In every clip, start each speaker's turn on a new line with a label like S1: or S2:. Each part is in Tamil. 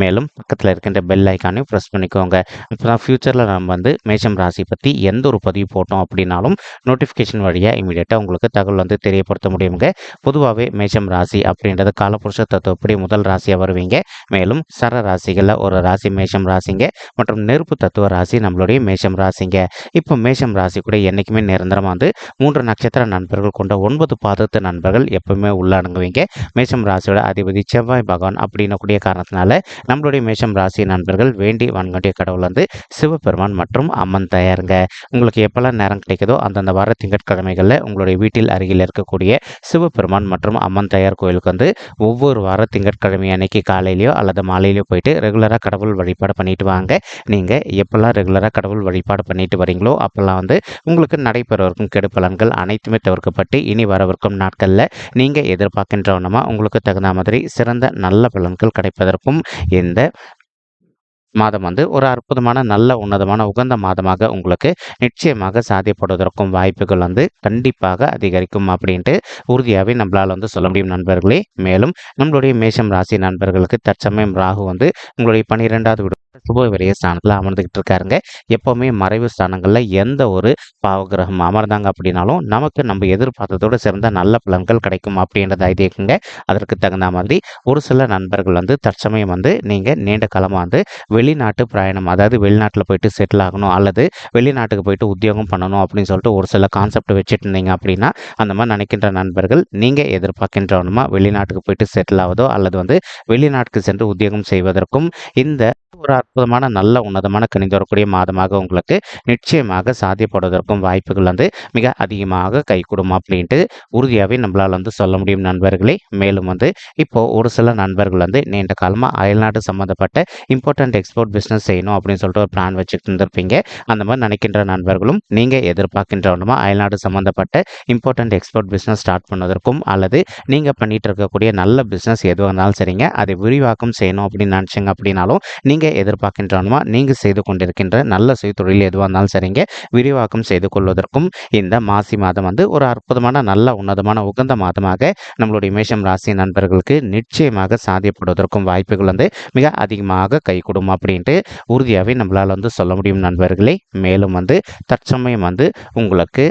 S1: மேலும் பக்கத்தில் இருக்கின்ற பெல் ஐக்கானையும் ப்ரெஸ் பண்ணிக்கோங்க. இப்போ தான் ஃப்யூச்சரில் நம்ம வந்து மேஷம் ராசி பற்றி எந்த ஒரு பதிவு போட்டோம் அப்படின்னாலும் நோட்டிஃபிகேஷன் வழியாக இமீடியட்டாக உங்களுக்கு தகவல் வந்து தெரியப்படுத்த முடியுங்க. பொதுவாகவே மேஷம் ராசி அப்படின்றது காலப்புருஷ தத்துவப்படி முதல் ராசியாக வருவீங்க. மேலும் சர ராசிகளில் ஒரு ராசி மேஷம் ராசிங்க மற்றும் நெருப்பு தத்துவ ராசி நம்மளுடைய மேஷம் ராசிங்க. இப்போ மேஷம் ராசி கூட என்றைக்குமே நிரந்தரமாக வந்து மூன்று நட்சத்திர நண்பர்கள் கொண்ட ஒன்பது பாதத்து நண்பர்கள் எப்பவுமே உள்ளடங்குவீங்க. மேஷம் ராசியோட அதிபதி செவ்வாய் பகவான் அப்படின்னக்கூடிய காரணத்தினால நம்மளுடைய மேஷம் ராசி நண்பர்கள் வேண்டி வணங்கக்கூடிய கடவுள் வந்து சிவபெருமான் மற்றும் அம்மன் தயாருங்க. உங்களுக்கு எப்போல்லாம் நேரம் கிடைக்குதோ அந்தந்த வார திங்கட்கிழமைகளில் உங்களுடைய வீட்டில் அருகில் இருக்கக்கூடிய சிவபெருமான் மற்றும் அம்மன் தயார் கோயிலுக்கு வந்து ஒவ்வொரு வார திங்கட்கிழமை அன்னைக்கு காலையிலையோ அல்லது மாலையிலையோ போயிட்டு ரெகுலராக கடவுள் வழிபாடு பண்ணிட்டு வாங்க. நீங்கள் எப்போல்லாம் ரெகுலராக கடவுள் வழிபாடு பண்ணிட்டு வரீங்களோ அப்போல்லாம் வந்து உங்களுக்கு நடைபெறவிருக்கும் கெடுப்பலன்கள் அனைத்துமே தவிர்க்கப்பட்டு இனி வரவிருக்கும் நாட்களில் நீங்கள் எதிர்பார்க்கின்றவனமா உங்களுக்கு தகுந்த மாதிரி சிறந்த நல்ல பலன்கள் கிடைப்பதற்கும் இந்த மாதம் வந்து ஒரு அற்புதமான நல்ல உன்னதமான உகந்த மாதமாக உங்களுக்கு நிச்சயமாக சாத்தியப்படுவதற்கும் வாய்ப்புகள் வந்து கண்டிப்பாக அதிகரிக்கும் அப்படின்ட்டு உறுதியாகவே நம்மளால் வந்து சொல்ல முடியும் நண்பர்களே. மேலும் நம்மளுடைய மேஷம் ராசி நண்பர்களுக்கு தற்சமயம் ராகு வந்து உங்களுடைய பன்னிரெண்டாவது சுப விரைய ஸ்தானத்தில் அமர்ந்துக்கிட்டு இருக்காருங்க எப்போவுமே மறைவு ஸ்தானங்களில் எந்த ஒரு பாவகிரகம் அமர்ந்தாங்க அப்படின்னாலும் நமக்கு நம்ம எதிர்பார்த்ததோடு சிறந்த நல்ல பலன்கள் கிடைக்கும் அப்படின்றத ஐதீகங்க. அதற்கு தகுந்த மாதிரி ஒரு சில நண்பர்கள் வந்து தற்சமயம் வந்து நீங்கள் நீண்ட காலமாக வந்து வெளிநாட்டு பிரயாணம் அதாவது வெளிநாட்டில் போயிட்டு செட்டில் ஆகணும் அல்லது வெளிநாட்டுக்கு போயிட்டு உத்தியோகம் பண்ணணும் அப்படின்னு சொல்லிட்டு ஒரு சில கான்செப்ட் வச்சுட்டு இருந்தீங்க அப்படின்னா அந்த மாதிரி நினைக்கின்ற நண்பர்கள் நீங்கள் எதிர்பார்க்கின்றவனுமா வெளிநாட்டுக்கு போயிட்டு செட்டில் ஆவதோ அல்லது வந்து வெளிநாட்டுக்கு சென்று உத்தியோகம் செய்வதற்கும் இந்த ஒரு அற்புதமான நல்ல உன்னதமான கணிந்து வரக்கூடிய மாதமாக உங்களுக்கு நிச்சயமாக சாத்தியப்படுவதற்கும் வாய்ப்புகள் வந்து மிக அதிகமாக கைகூடும் அப்படின்ட்டு உறுதியாகவே நம்மளால் வந்து சொல்ல முடியும் நண்பர்களே. மேலும் வந்து இப்போது ஒரு சில நண்பர்கள் வந்து நீண்ட காலமாக அயல்நாடு சம்மந்தப்பட்ட இம்பார்ட்டன்ட் எக்ஸ்போர்ட் பிஸ்னஸ் செய்யணும் அப்படின்னு சொல்லிட்டு ஒரு பிளான் வச்சுட்டு இருந்திருப்பீங்க. அந்த மாதிரி நினைக்கின்ற நண்பர்களும் நீங்கள் எதிர்பார்க்கின்றவனுமா அயல்நாடு சம்மந்தப்பட்ட இம்பார்ட்டன்ட் எக்ஸ்போர்ட் பிஸ்னஸ் ஸ்டார்ட் பண்ணுவதற்கும் அல்லது நீங்கள் பண்ணிட்டு இருக்கக்கூடிய நல்ல பிஸ்னஸ் எதுவாக இருந்தாலும் சரிங்க அதை விரிவாக்கம் செய்யணும் அப்படின்னு நினச்சிங்க அப்படின்னாலும் நீங்கள் எதிர்பார்க்கின்றவனுமா நீங்கள் செய்து கொண்டிருக்கின்ற நல்ல சுயத்தொழில் எதுவாக இருந்தாலும் சரிங்க. விரிவாக்கம் செய்து கொள்வதற்கும் இந்த மாசி மாதம் வந்து ஒரு அற்புதமான நல்ல உன்னதமான உகந்த மாதமாக நம்மளுடைய மேஷம் ராசி நண்பர்களுக்கு நிச்சயமாக சாதியப்படுவதற்கும் வாய்ப்புகள் வந்து மிக அதிகமாக கைகூடும் அப்படின்ட்டு உறுதியாகவே நம்மளால் வந்து சொல்ல முடியும் நண்பர்களே. மேலும் வந்து தற்சமயம் வந்து உங்களுக்கு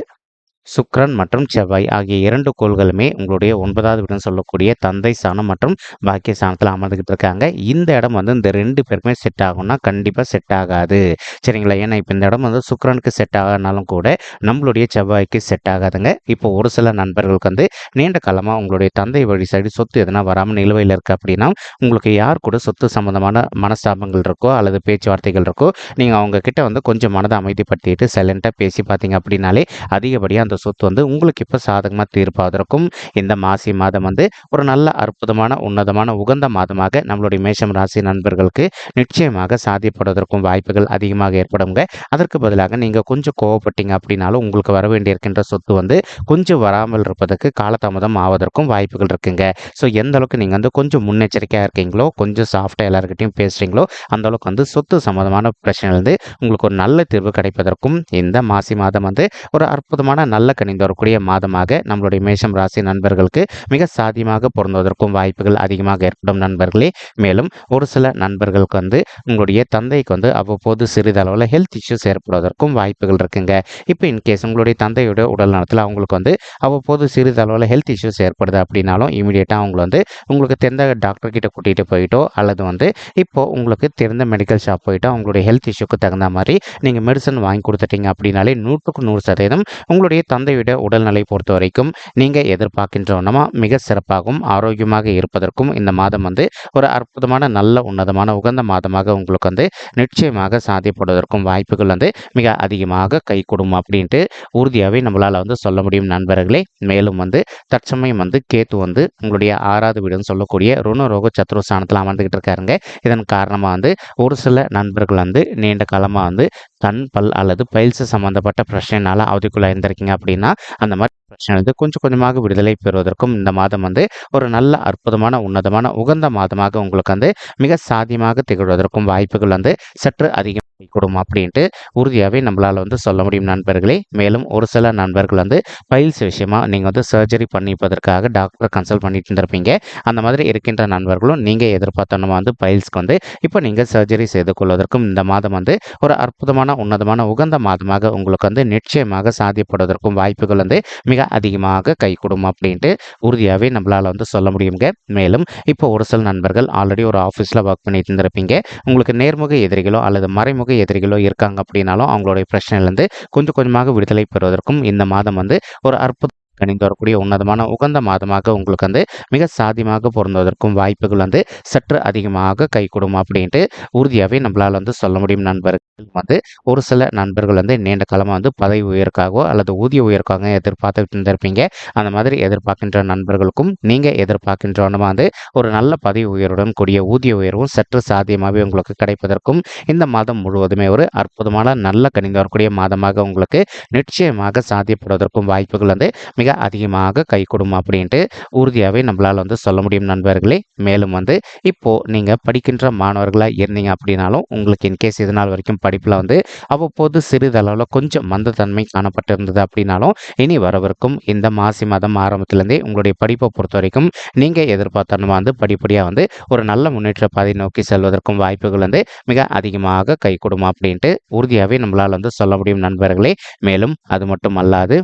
S1: சுக்ரன் மற்றும் செவ்வாய் ஆகிய இரண்டு கோள்களுமே உங்களுடைய ஒன்பதாவது வீடுன்னு சொல்லக்கூடிய தந்தை ஸ்தானம் மற்றும் பாக்கிய ஸ்தானத்தில் அமர்ந்துக்கிட்டு இருக்காங்க. இந்த இடம் வந்து இந்த ரெண்டு பேருக்குமே செட் ஆகும்னா கண்டிப்பாக செட் ஆகாது. சரிங்களா? ஏன்னா இப்போ இந்த இடம் வந்து சுக்ரனுக்கு செட் ஆகானாலும் கூட நம்மளுடைய செவ்வாய்க்கு செட் ஆகாதுங்க. இப்போ ஒரு சில நண்பர்களுக்கு வந்து நீண்ட காலமாக உங்களுடைய தந்தை வழி சைடு சொத்து எதனா வராமல் நிலுவையில் இருக்குது அப்படின்னா உங்களுக்கு யார் கூட சொத்து சம்மந்தமான மனஸ்தாபங்கள் இருக்கோ அல்லது பேச்சுவார்த்தைகள் இருக்கோ நீங்கள் அவங்க கிட்ட வந்து கொஞ்சம் மனதை அமைதிப்படுத்திட்டு சைலண்ட்டாக பேசி பார்த்தீங்க அப்படின்னாலே அதிகப்படியாக அந்த சொத்து வந்து உங்களுக்கு இப்போ சாதகமாக தீர்ப்பாவதற்கும் இந்த மாசி மாதம் வந்து ஒரு நல்ல அற்புதமான உன்னதமான உகந்த மாதமாக நம்மளுடைய மேஷம் ராசி நண்பர்களுக்கு நிச்சயமாக சாதிப்படுவதற்கும் வாய்ப்புகள் அதிகமாக ஏற்படுங்க. அதற்கு பதிலாக நீங்கள் கொஞ்சம் கோவப்பட்டீங்க அப்படின்னாலும் உங்களுக்கு வர வேண்டியிருக்கின்ற சொத்து வந்து கொஞ்சம் வராமல் இருப்பதற்கு காலதாமதம் ஆவதற்கும் வாய்ப்புகள் இருக்குங்க. ஸோ எந்த அளவுக்கு நீங்கள் வந்து கொஞ்சம் முன்னெச்சரிக்கையாக இருக்கீங்களோ கொஞ்சம் சாஃப்டாக எல்லாருக்கிட்டையும் பேசுகிறீங்களோ அந்த அளவுக்கு வந்து சொத்து சம்மந்தமான பிரச்சனையிலேருந்து உங்களுக்கு ஒரு நல்ல தீர்வு கிடைப்பதற்கும் இந்த மாசி மாதம் வந்து ஒரு அற்புதமான நல்ல நல்ல கணிந்து வரக்கூடிய மாதமாக நம்மளுடைய மேஷம் ராசி நண்பர்களுக்கு மிக சாதியமாக பொருந்துவதற்கும் வாய்ப்புகள் அதிகமாக ஏற்படும் நண்பர்களே. மேலும் ஒரு சில நண்பர்களுக்கு வந்து உங்களுடைய தந்தைக்கு வந்து அவ்வப்போது சிறிதளவில் ஹெல்த் இஷ்யூஸ் ஏற்படுவதற்கும் வாய்ப்புகள் இருக்குங்க. இப்போ இன்கேஸ் உங்களுடைய தந்தையோட உடல் நலத்தில் அவங்களுக்கு வந்து அவ்வப்போது சிறிதளவில் ஹெல்த் இஷ்யூஸ் ஏற்படுது அப்படின்னாலும் இமீடியட்டாக அவங்களை வந்து உங்களுக்கு தெரிந்த டாக்டர் கிட்ட கூட்டிகிட்டு போயிட்டோ அல்லது வந்து இப்போ உங்களுக்கு தெரிந்த மெடிக்கல் ஷாப் போயிட்டோ அவங்களுடைய ஹெல்த் இஷ்யூக்கு தகுந்த மாதிரி நீங்கள் மெடிசன் வாங்கி கொடுத்துட்டீங்க அப்படின்னாலே நூற்றுக்கு நூறு சதவீதம் உங்களுடைய தந்தையுடைய உடல்நிலை பொறுத்த வரைக்கும் நீங்கள் எதிர்பார்க்கின்ற மிக சிறப்பாகவும் ஆரோக்கியமாக இருப்பதற்கும் இந்த மாதம் வந்து ஒரு அற்புதமான நல்ல உன்னதமான உகந்த மாதமாக உங்களுக்கு வந்து நிச்சயமாக சாதிப்படுவதற்கும் வாய்ப்புகள் வந்து மிக அதிகமாக கை கொடுக்கும் அப்படின்ட்டு உறுதியாகவே நம்மளால் வந்து சொல்ல முடியும் நண்பர்களே. மேலும் வந்து தற்சமயம் வந்து கேத்து வந்து உங்களுடைய ஆறாவது வீடுன்னு சொல்லக்கூடிய ருணரோக சத்ருஸ்தானத்தில் அமர்ந்துக்கிட்டு இருக்காருங்க. இதன் காரணமாக வந்து ஒரு சில நண்பர்கள் வந்து நீண்ட காலமாக வந்து கண் பல் அல்லது பைல்ஸ் சம்மந்தப்பட்ட பிரச்சனைனால அவதிக்குள்ளே இருந்திருக்கீங்க அப்படின்னா அந்த மாதிரி பிரச்சனை வந்து கொஞ்சம் கொஞ்சமாக விடுதலை பெறுவதற்கும் இந்த மாதம் வந்து ஒரு நல்ல அற்புதமான உன்னதமான உகந்த மாதமாக உங்களுக்கு வந்து மிக சாதியமாக திகழ்வதற்கும் வாய்ப்புகள் வந்து சற்று அதிகம் கூடும் அப்படின்ட்டு உறுதியாகவே நம்மளால் வந்து சொல்ல முடியும் நண்பர்களே. மேலும் ஒரு சில நண்பர்கள் வந்து பைல்ஸ் விஷயமா நீங்கள் வந்து சர்ஜரி பண்ணிப்பதற்காக டாக்டரை கன்சல்ட் பண்ணிட்டு இருந்திருப்பீங்க. அந்த மாதிரி இருக்கின்ற நண்பர்களும் நீங்கள் எதிர்பார்த்தனமா வந்து பைல்ஸ்க்கு வந்து இப்போ நீங்கள் சர்ஜரி செய்து கொள்வதற்கும் இந்த மாதம் வந்து ஒரு அற்புதமான உன்னதமான உகந்த மாதமாக உங்களுக்கு வந்து நிச்சயமாக சாதிப்படுவதற்கும் வாய்ப்புகள் வந்து மிக அதிகமாக கை அப்படின்ட்டு உறுதியாகவே நம்மளால் வந்து சொல்ல முடியுங்க. மேலும் இப்போ ஒரு சில நண்பர்கள் ஆல்ரெடி ஒரு ஆஃபீஸில் ஒர்க் பண்ணிட்டு இருந்திருப்பீங்க. உங்களுக்கு நேர்முக எதிரிகளோ அல்லது மறைமுக எதிரிகளோ இருக்காங்க அப்படின்னாலும் அவங்களுடைய பிரச்சனையிலேருந்து கொஞ்சம் கொஞ்சமாக விடுதலை பெறுவதற்கும் இந்த மாதம் வந்து ஒரு அற்புத கணிந்து வரக்கூடிய உன்னதமான உகந்த மாதமாக உங்களுக்கு வந்து மிக சாதியமாக பொருந்துவதற்கும் வாய்ப்புகள் வந்து சற்று அதிகமாக கைகூடும் அப்படின்ட்டு உறுதியாகவே நம்மளால் வந்து சொல்ல முடியும். நண்பர்கள் வந்து ஒரு சில நண்பர்கள் வந்து நீண்ட காலமாக வந்து பதவி உயர்க்காகவோ அல்லது ஊதிய உயர்க்காக எதிர்பார்த்துட்டு இருந்திருப்பீங்க. அந்த மாதிரி எதிர்பார்க்கின்ற நண்பர்களுக்கும் நீங்கள் எதிர்பார்க்கின்றவனமாக வந்து ஒரு நல்ல பதவி உயர்வுடன் கூடிய ஊதிய உயர்வும் சற்று சாத்தியமாகவே உங்களுக்கு கிடைப்பதற்கும் இந்த மாதம் முழுவதுமே ஒரு அற்புதமான நல்ல கணிந்து வரக்கூடிய மாதமாக உங்களுக்கு நிச்சயமாக சாத்தியப்படுவதற்கும் வாய்ப்புகள் வந்து மிக அதிகமாக கை கொடுமா அப்படின்ட்டு உறுதியாகவே நம்மளால் வந்து சொல்ல முடியும் நண்பர்களே. மேலும் வந்து இப்போது நீங்கள் படிக்கின்ற மாணவர்களாக இருந்தீங்க அப்படின்னாலும் உங்களுக்கு இன்கேஸ் இது நாள் வரைக்கும் படிப்பில் வந்து அவ்வப்போது சிறிதளவில் கொஞ்சம் மந்தத்தன்மை காணப்பட்டிருந்தது அப்படின்னாலும் இனி வரவிருக்கும் இந்த மாசி மாதம் ஆரம்பத்துலேருந்தே உங்களுடைய படிப்பை பொறுத்த வரைக்கும் நீங்கள் எதிர்பார்த்தனமாக வந்து படிப்படியாக வந்து ஒரு நல்ல முன்னேற்ற பாதை நோக்கி செல்வதற்கும் வாய்ப்புகள் வந்து மிக அதிகமாக கை கொடுமா அப்படின்ட்டு உறுதியாகவே நம்மளால் வந்து சொல்ல முடியும் நண்பர்களே. மேலும் அது மட்டும் அல்லாது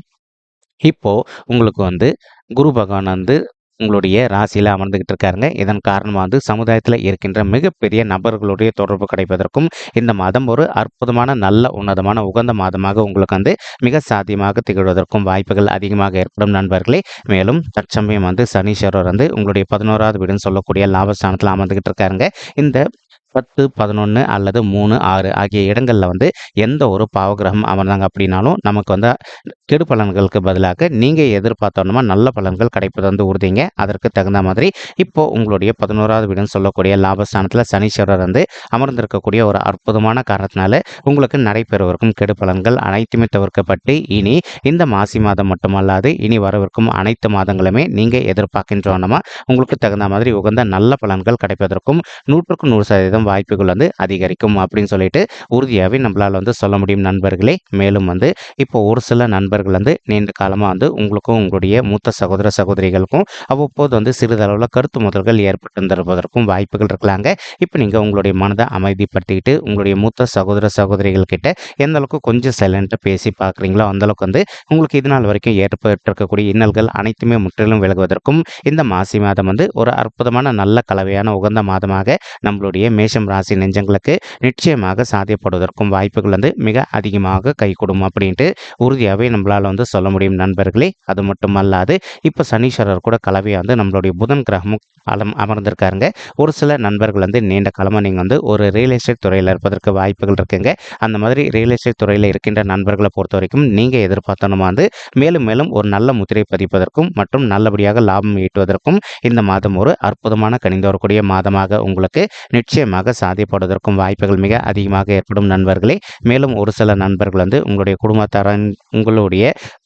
S1: இப்போ உங்களுக்கு வந்து குரு பகவான் வந்து உங்களுடைய ராசியில் அமர்ந்துக்கிட்டு இருக்காருங்க. இதன் காரணமாக வந்து சமுதாயத்தில் இருக்கின்ற மிகப்பெரிய நபர்களுடைய தொடர்பு கிடைப்பதற்கும் இந்த மாதம் ஒரு அற்புதமான நல்ல உன்னதமான உகந்த மாதமாக உங்களுக்கு வந்து மிக சாத்தியமாக திகழ்வதற்கும் வாய்ப்புகள் அதிகமாக ஏற்படும் நண்பர்களே. மேலும் தற்சமயம் வந்து சனீஸ்வரர் வந்து உங்களுடைய பதினோராவது வீடுன்னு சொல்லக்கூடிய லாபஸ்தானத்தில் அமர்ந்துக்கிட்டு இருக்காருங்க. இந்த பத்து பதினொன்று அல்லது மூணு ஆறு ஆகிய இடங்களில் வந்து எந்த ஒரு பாவகிரகம் அமர்ந்தாங்க அப்படின்னாலும் நமக்கு வந்து கெடு பலன்களுக்கு பதிலாக நீங்கள் எதிர்பார்த்தோன்னா நல்ல பலன்கள் கிடைப்பது வந்து உறுதிங்க. அதற்கு தகுந்த மாதிரி இப்போ உங்களுடைய பதினோராவது வீடுன்னு சொல்லக்கூடிய லாபஸ்தானத்தில் சனீஸ்வரர் வந்து அமர்ந்திருக்கக்கூடிய ஒரு அற்புதமான காரணத்தினால உங்களுக்கு நடைபெறுவதற்கும் கெடு பலன்கள் அனைத்துமே தவிர்க்கப்பட்டு இனி இந்த மாசி மாதம் மட்டுமல்லாது இனி வரவிருக்கும் அனைத்து மாதங்களுமே நீங்கள் எதிர்பார்க்கின்றோன்னா உங்களுக்கு தகுந்த மாதிரி உகந்த நல்ல பலன்கள் கிடைப்பதற்கும் நூற்றுக்கு நூறு சதவீதம் வாய்ப்புகள் வந்து அதிகரிக்கும் அப்படின்னு சொல்லிட்டு உறுதியாகவே நம்மளால் வந்து சொல்ல முடியும் நண்பர்களே. மேலும் வந்து இப்போ ஒரு சில நண்பர்கள் வந்து நீண்ட காலமாக வந்து உங்களுக்கும் உங்களுடைய மூத்த சகோதர சகோதரிகளுக்கும் அவ்வப்போது வந்து சிறிதளவில் கருத்து முதல்கள் ஏற்பட்டிருப்பதற்கும் வாய்ப்புகள் இருக்கலாங்க. இப்போ நீங்கள் உங்களுடைய மனதை அமைதிப்படுத்திக்கிட்டு உங்களுடைய மூத்த சகோதர சகோதரிகள் கிட்ட எந்த அளவுக்கு கொஞ்சம் சைலண்ட்டாக பேசி பார்க்குறீங்களோ அந்தளவுக்கு வந்து உங்களுக்கு இது நாள் வரைக்கும் ஏற்பட்டிருக்கக்கூடிய இன்னல்கள் அனைத்துமே முற்றிலும் விலகுவதற்கும் இந்த மாசி மாதம் வந்து ஒரு அற்புதமான நல்ல கலவையான உகந்த மாதமாக நம்மளுடைய மேஷம் ராசி நெஞ்சங்களுக்கு நிச்சயமாக சாத்தியப்படுவதற்கும் வாய்ப்புகள் வந்து மிக அதிகமாக கைகூடும் அப்படின்ட்டு உறுதியாகவே நம்மளால் வந்து சொல்ல முடியும் நண்பர்களே. அது மட்டும் அல்லாது இப்போ சனீஸ்வரர் கூட கலவையாக வந்து நம்மளுடைய புதன் கிரகமும் அலம் அமர்ந்திருக்காருங்க. ஒரு சில நண்பர்கள் வந்து நீண்ட காலமாக நீங்கள் வந்து ஒரு ரியல் எஸ்டேட் துறையில் இருப்பதற்கு வாய்ப்புகள் இருக்குங்க. அந்த மாதிரி ரியல் எஸ்டேட் துறையில் இருக்கின்ற நண்பர்களை பொறுத்த வரைக்கும் நீங்கள் எதிர்பார்த்தனமா வந்து மேலும் மேலும் ஒரு நல்ல முத்திரை பதிப்பதற்கும் மற்றும் நல்லபடியாக லாபம் ஈட்டுவதற்கும் இந்த மாதம் ஒரு அற்புதமான கணிந்து வரக்கூடிய மாதமாக உங்களுக்கு நிச்சயமாக சாதிப்படுவதற்கும் வாய்ப்புகள் மிக அதிகமாக ஏற்படும் நண்பர்களே. மேலும் ஒரு சில நண்பர்கள் வந்து உங்களுடைய குடும்பத்தாரன் உங்களுடைய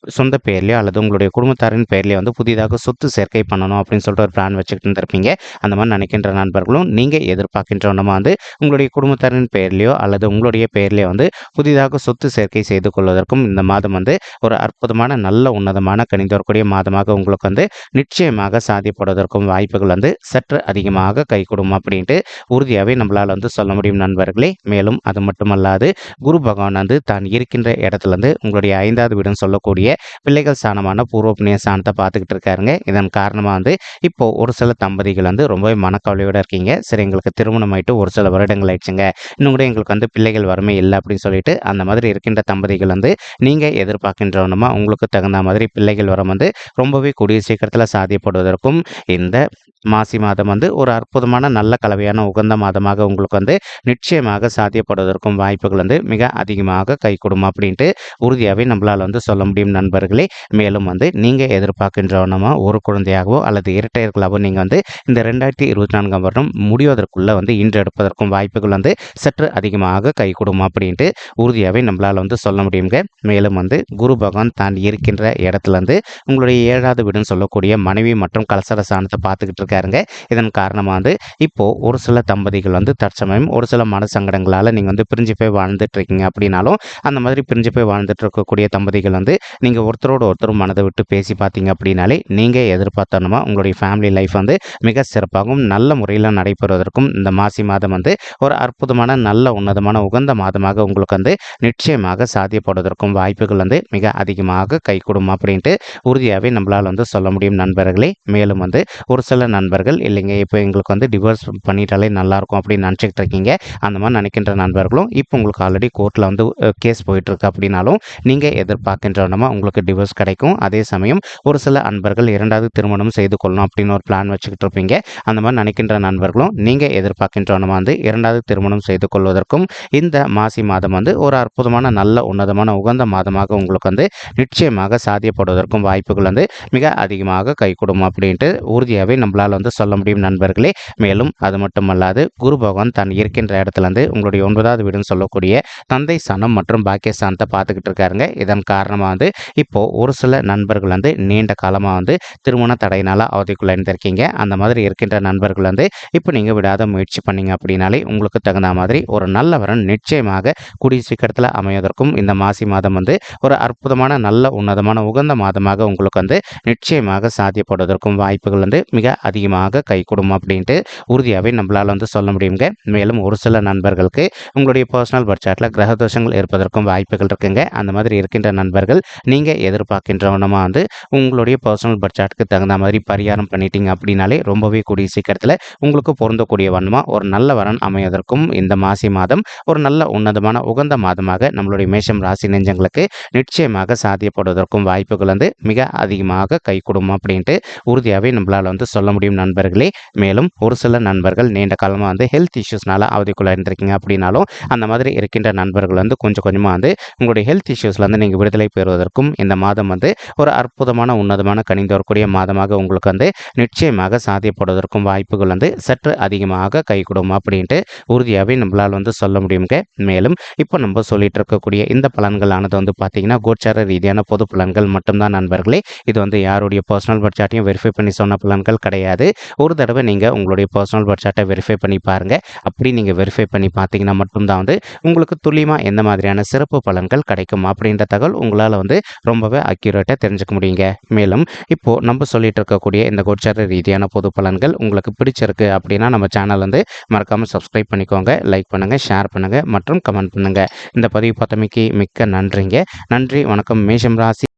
S1: சொந்த பெயர்லையோ அல்லது உங்களுடைய குடும்பத்தாரின் பெயர்லையோ வந்து புதிதாக சொத்து சேர்க்கை பண்ணணும் அப்படின்னு சொல்லிட்டு ஒரு பிளான் வச்சுக்கிட்டு இருந்திருப்பீங்க. அந்த மாதிரி நினைக்கின்ற நண்பர்களும் நீங்கள் எதிர்பார்க்கின்றவனமா வந்து உங்களுடைய குடும்பத்தாரின் பெயர்லையோ அல்லது உங்களுடைய பெயர்லையோ வந்து புதிதாக சொத்து சேர்க்கை செய்து கொள்வதற்கும் இந்த மாதம் வந்து ஒரு அற்புதமான நல்ல உன்னதமான கணிந்து வரக்கூடிய மாதமாக உங்களுக்கு வந்து நிச்சயமாக சாதிப்படுவதற்கும் வாய்ப்புகள் வந்து சற்று அதிகமாக கை கொடுக்கும் அப்படின்ட்டு உறுதியாகவே நம்மளால் வந்து சொல்ல முடியும் நண்பர்களே. மேலும் அது மட்டுமல்லாது குரு பகவான் வந்து தான் இருக்கின்ற இடத்துலேருந்து உங்களுடைய ஐந்தாவது வீடுன்னு சொல்லக்கூடிய பிள்ளைகள் ஸ்தானமான பூர்வ புண்ணிய ஸ்தானத்தை பார்த்துக்கிட்டு இருக்காருங்க. இதன் காரணமாக வந்து இப்போது ஒரு சில தம்பதிகள் வந்து ரொம்பவே மனக்கவலையோடு இருக்கீங்க. சரி எங்களுக்கு திருமணம் ஆயிட்டு ஒரு சில வருடங்கள் ஆயிடுச்சுங்க. இன்னும் கூட எங்களுக்கு வந்து பிள்ளைகள் வறுமை இல்லை அப்படின்னு சொல்லிட்டு அந்த மாதிரி இருக்கின்ற தம்பதிகள் வந்து நீங்கள் எதிர்பார்க்கின்றவனுமா? உங்களுக்கு தகுந்த மாதிரி பிள்ளைகள் வரம் வந்து ரொம்பவே கூடிய சீக்கிரத்தில் சாத்தியப்படுவதற்கும் இந்த மாசி மாதம் வந்து ஒரு அற்புதமான நல்ல கலவையான உகந்த மாதமாக உங்களுக்கு வந்து நிச்சயமாக சாத்தியப்படுவதற்கும் வாய்ப்புகள் வந்து மிக அதிகமாக கைகூடும் அப்படின்ட்டு உறுதியாகவே நம்மளால் வந்து சொல்ல முடியும் நண்பர்களே. மேலும் வந்து நீங்கள் எதிர்பார்க்கின்றவனமாக ஒரு குழந்தையாகவோ அல்லது இரட்டையர்களாகவோ நீங்கள் வந்து இந்த ரெண்டாயிரத்தி இருபத்தி நான்காம் வருடம் முடிவதற்குள்ளே வந்து இன்று எடுப்பதற்கும் வாய்ப்புகள் வந்து சற்று அதிகமாக கைகூடும் அப்படின்ட்டு உறுதியாகவே நம்மளால் வந்து சொல்ல முடியுங்க. மேலும் வந்து குரு பகவான் தான் இருக்கின்ற இடத்துலேருந்து உங்களுடைய ஏழாவது வீடுன்னு சொல்லக்கூடிய மனைவி மற்றும் கலசர சாணத்தை பார்த்துக்கிட்டு இருக்காருங்க. இதன் காரணமாக வந்து இப்போது ஒரு சில தம்பதிகள் வந்து வந்து தற்சமயம் ஒரு சில மன சங்கடங்களால் நீங்கள் வந்து பிரிஞ்சு போய் வாழ்ந்துட்டு இருக்கீங்க அப்படின்னாலும் அந்த மாதிரி பிரிஞ்சு போய் வாழ்ந்துட்டு இருக்கக்கூடிய தம்பதிகள் வந்து நீங்கள் ஒருத்தரோட ஒருத்தர் மனதை விட்டு பேசி பார்த்தீங்க அப்படின்னாலே நீங்கள் எதிர்பார்த்தனுமா உங்களுடைய ஃபேமிலி லைஃப் வந்து மிக சிறப்பாகவும் நல்ல முறையில் நடைபெறுவதற்கும் இந்த மாசி மாதம் வந்து ஒரு அற்புதமான நல்ல உன்னதமான உகந்த மாதமாக உங்களுக்கு வந்து நிச்சயமாக சாத்தியப்படுவதற்கும் வாய்ப்புகள் வந்து மிக அதிகமாக கைகூடும் அப்படின்ட்டு உறுதியாகவே நம்மளால் வந்து சொல்ல முடியும் நண்பர்களே. மேலும் வந்து ஒரு சில நண்பர்கள் இல்லைங்க இப்போ எங்களுக்கு வந்து டிவோர்ஸ் பண்ணிட்டாலே நல்லாயிருக்கும் அப்படின்னு நினச்சிக்கிட்டு இருக்கீங்க அந்த மாதிரி நினைக்கின்ற நண்பர்களும் இப்போ உங்களுக்கு ஆல்ரெடி கோர்ட்டில் வந்து கேஸ் போயிட்டுருக்கு அப்படின்னாலும் நீங்கள் எதிர்பார்க்கின்றனமா உங்களுக்கு டிவோர்ஸ் கிடைக்கும். அதே சமயம் ஒரு சில அன்பர்கள் இரண்டாவது திருமணம் செய்து கொள்ளணும் அப்படின்னு ஒரு பிளான் வச்சுக்கிட்டு இருப்பீங்க. அந்த மாதிரி நினைக்கின்ற நண்பர்களும் நீங்கள் எதிர்பார்க்கின்றனமா வந்து இரண்டாவது திருமணம் செய்து கொள்வதற்கும் இந்த மாசி மாதம் வந்து ஒரு அற்புதமான நல்ல உன்னதமான உகந்த மாதமாக உங்களுக்கு வந்து நிச்சயமாக சாத்தியப்படுவதற்கும் வாய்ப்புகள் வந்து மிக அதிகமாக கைகூடும் அப்படின்ட்டு உறுதியாகவே நம்மளால் வந்து சொல்ல முடியும் நண்பர்களே. மேலும் அது மட்டுமல்லாது குரு பகவான் தான் இருக்கின்ற இடத்துல இருந்து உங்களுடைய ஒன்பதாவது வீடுன்னு சொல்லக்கூடிய தந்தை சனம் மற்றும் பாக்கியஸ்தானத்தை பார்த்துக்கிட்டு இருக்காருங்க. இதன் காரணமாக வந்து இப்போ ஒரு சில நண்பர்கள் வந்து நீண்ட காலமாக வந்து திருமண தடையினால் அவதிக்குள்ள இருந்திருக்கீங்க அந்த மாதிரி இருக்கின்ற நண்பர்கள் வந்து இப்போ நீங்கள் விடாத முயற்சி பண்ணீங்க அப்படின்னாலே உங்களுக்கு தகுந்த மாதிரி ஒரு நல்ல வரன் நிச்சயமாக கூடிய சீக்கிரத்தில் அமைவதற்கும் இந்த மாசி மாதம் வந்து ஒரு அற்புதமான நல்ல உன்னதமான உகந்த மாதமாக உங்களுக்கு வந்து நிச்சயமாக சாத்தியப்படுவதற்கும் வாய்ப்புகள் வந்து மிக அதிகமாக கைகூடும் அப்படின்ட்டு உறுதியாகவே நம்மளால் வந்து சொல்ல முடியும். முடியுங்க. மேலும் ஒரு சில நண்பர்களுக்கு உங்களுடைய பர்சனல் பட்ஜெட்டில் கிரக தோஷங்கள் இருப்பதற்கும் வாய்ப்புகள் இருக்குங்க. அந்த மாதிரி இருக்கின்ற நண்பர்கள் நீங்கள் எதிர்பார்க்கின்றவனமாக வந்து உங்களுடைய பர்சனல் பட்ஜெட்டுக்கு தகுந்த மாதிரி பரிகாரம் பண்ணிட்டீங்க அப்படின்னாலே ரொம்பவே கூடிய சீக்கிரத்தில் உங்களுக்கு பொருந்தக்கூடிய வண்ணமாக ஒரு நல்ல வரன் அமைவதற்கும் இந்த மாசி மாதம் ஒரு நல்ல உன்னதமான உகந்த மாதமாக நம்மளுடைய மேஷம் ராசி நெஞ்சங்களுக்கு நிச்சயமாக சாத்தியப்படுவதற்கும் வாய்ப்புகள் வந்து மிக அதிகமாக கை கைகூடும் அப்படின்ட்டு உறுதியாகவே நம்மளால் வந்து சொல்ல முடியும் நண்பர்களே. மேலும் ஒரு சில நண்பர்கள் நீண்ட காலமாக வந்து ஹெல்த் இஷ்யூஸ்னால அவதிக்குள்ளே இருந்திருக்கீங்க அப்படின்னாலும் அந்த மாதிரி இருக்கின்ற நண்பர்கள் வந்து கொஞ்சம் கொஞ்சமாக வந்து உங்களுடைய ஹெல்த் இஷ்யூஸ்லேருந்து நீங்கள் விடுதலை பெறுவதற்கும் இந்த மாதம் வந்து ஒரு அற்புதமான உன்னதமான கணிந்து வரக்கூடிய மாதமாக உங்களுக்கு வந்து நிச்சயமாக சாத்தியப்படுவதற்கும் வாய்ப்புகள் வந்து சற்று அதிகமாக கைகூடும் அப்படின்ட்டு உறுதியாகவே நம்மளால் வந்து சொல்ல முடியுங்க மேலும் இப்போ நம்ம சொல்லிட்டு இருக்கக்கூடிய இந்த பலன்களானது வந்து பார்த்தீங்கன்னா கோச்சார ரீதியான பொது பலன்கள் மட்டும்தான் நண்பர்களே. இது வந்து யாருடைய பர்சனல் பட்ஜெட்டையும் வெரிஃபை பண்ணி சொன்ன பலன்கள் கிடையாது. ஒரு தடவை நீங்கள் உங்களுடைய பர்சனல் பட்சாட்டை வெரிஃபை பண்ணி பாருங்கள் அப்படி நீங்கள் வெரிஃபை பண்ணி பார்த்தீங்கன்னா மட்டும்தான் வந்து உங்களுக்கு துல்லியமாக எந்த மாதிரியான சிறப்பு பலன்கள் கிடைக்கும் அப்படின்ற தகவல் உங்களால் வந்து ரொம்பவே அக்யூரேட்டாக தெரிஞ்சுக்க முடியுங்க. மேலும் இப்போது நம்ம சொல்லிட்டு இருக்கக்கூடிய இந்த கோச்சார ரீதியான பொது பலன்கள் உங்களுக்கு பிடிச்சிருக்கு அப்படின்னா நம்ம சேனல் வந்து மறக்காமல் சப்ஸ்கிரைப் பண்ணிக்கோங்க லைக் பண்ணுங்கள் ஷேர் பண்ணுங்கள் மற்றும் கமெண்ட் பண்ணுங்கள் இந்த பதிவு பார்த்தமைக்கு மிக்க நன்றிங்க. நன்றி வணக்கம். மேஷம் ராசி